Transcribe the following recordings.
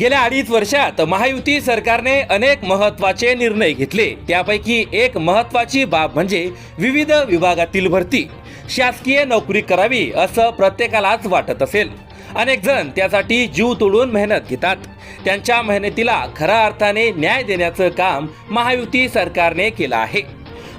गेल्या अडीच वर्षात महायुती सरकारने अनेक महत्त्वाचे निर्णय घेतले. त्यापैकी एक महत्वाची बाब म्हणजे विविध विभागातील भरती. शासकीय नोकरी करावी असं प्रत्येकालाच वाटत असेल. अनेक जण त्यासाठी जीव तोडून मेहनत घेतात. त्यांच्या मेहनतीला खऱ्या अर्थाने न्याय देण्याचं काम महायुती सरकारने केलं आहे.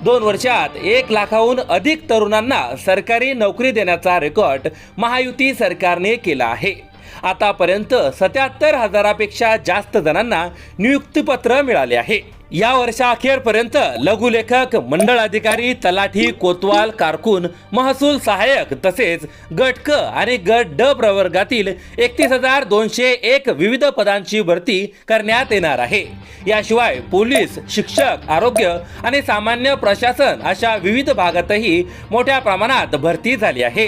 दोन वर्षात एक लाखाहून अधिक तरुणांना सरकारी नोकरी देण्याचा रेकॉर्ड महायुती सरकारने केला आहे. आतापर्यंत सत्याहत्तर हजारापेक्षा जास्त जणांना नियुक्तीपत्र मिळाले आहे. या वर्षाअखेरपर्यंत लघुलेखक मंडळ अधिकारी तलाठी कोतवाल कारकून महसूल सहाय्यक तसेच गट क आणि गट ड प्रवर्गातील एकतीस हजार दोनशे एक विविध पदांची भरती करण्यात येणार आहे. याशिवाय पोलीस शिक्षक आरोग्य आणि सामान्य प्रशासन अशा विविध भागातही मोठ्या प्रमाणात भरती झाली आहे.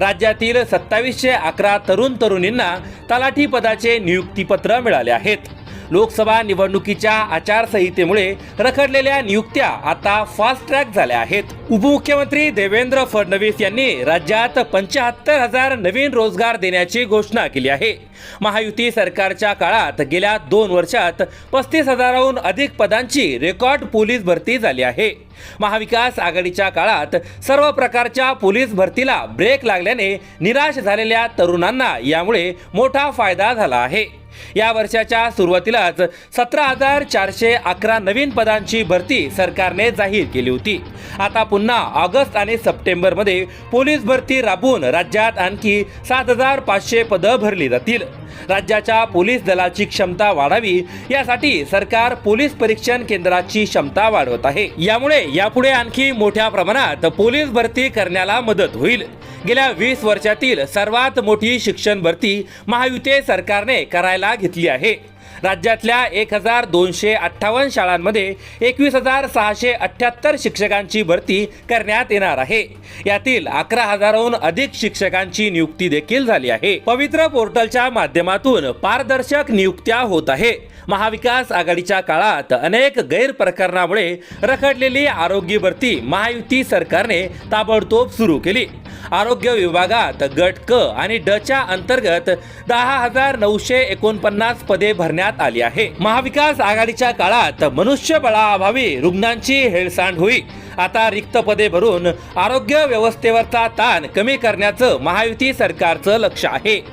राज्यातील सत्तावीसशे अकरा तरुण तरुणींना तलाठी पदाचे नियुक्तीपत्र मिळाले आहेत. लोकसभा निवडणुकीच्या आचारसंहितेमुळे रखडलेल्या नियुक्त्या आता फास्ट ट्रॅक झाल्या आहेत. उपमुख्यमंत्री देवेंद्र फडणवीस यांनी राज्यात पंच्याहत्तर हजार नवीन रोजगार देण्याची घोषणा केली आहे. महायुती सरकारच्या काळात गेल्या दोन वर्षात पस्तीस हजाराहून अधिक पदांची रेकॉर्ड पोलीस भरती झाली आहे. महाविकास आघाडीच्या काळात सर्व प्रकारच्या पोलीस भरतीला ब्रेक लागल्याने निराश झालेल्या तरुणांना यामुळे मोठा फायदा झाला आहे. या वर्षाच्या सुरुवातीलाच सतरा हजार चारशे अकरा नवीन पदांची भरती सरकारने जाहीर केली होती. आता पुन्हा ऑगस्ट आणि सप्टेंबरमध्ये पोलीस भरती राबवून राज्यात आणखी सात हजार पाचशे पदं भरली जातील. राज्याच्या पोलीस दलाची क्षमता वाढावी यासाठी सरकार पोलीस परीक्षण केंद्राची क्षमता वाढवत आहे. यामुळे यापुढे आणखी मोठ्या प्रमाणात पोलीस भरती करण्याला मदत होईल. गेल्या वीस वर्षातील सर्वात मोठी शिक्षण भरती महायुती सरकारने करायला घेतली आहे. राज्यातल्या एक हजार दोनशे अठ्ठावन्न शाळांमध्ये एकवीस हजार सहाशे अठ्ठ्याहत्तर शिक्षकांची भरती करण्यात येणार आहे. यातील अकरा हजाराहून अधिक शिक्षकांची नियुक्ती देखील झाली आहे. पवित्र पोर्टलच्या माध्यमातून पारदर्शक नियुक्त्या होत आहे. महाविकास आघाडीच्या काळात अनेक गैरप्रकरणामुळे रखडलेली आरोग्य भरती महायुती सरकारने ताबडतोब सुरू केली. आरोग्य विभागात गट क आणि ड च्या अंतर्गत दहा हजार नऊशे एकोणपन्नास पदे भरण्यात आली आहे. महाविकास आघाडीच्या काळात मनुष्यबळाअभावी रुग्णांची हेळसांड होई. आता रिक्त पदे भरून आरोग्य व्यवस्थेवरचा ताण कमी करण्याचं महायुती सरकारचं लक्ष आहे.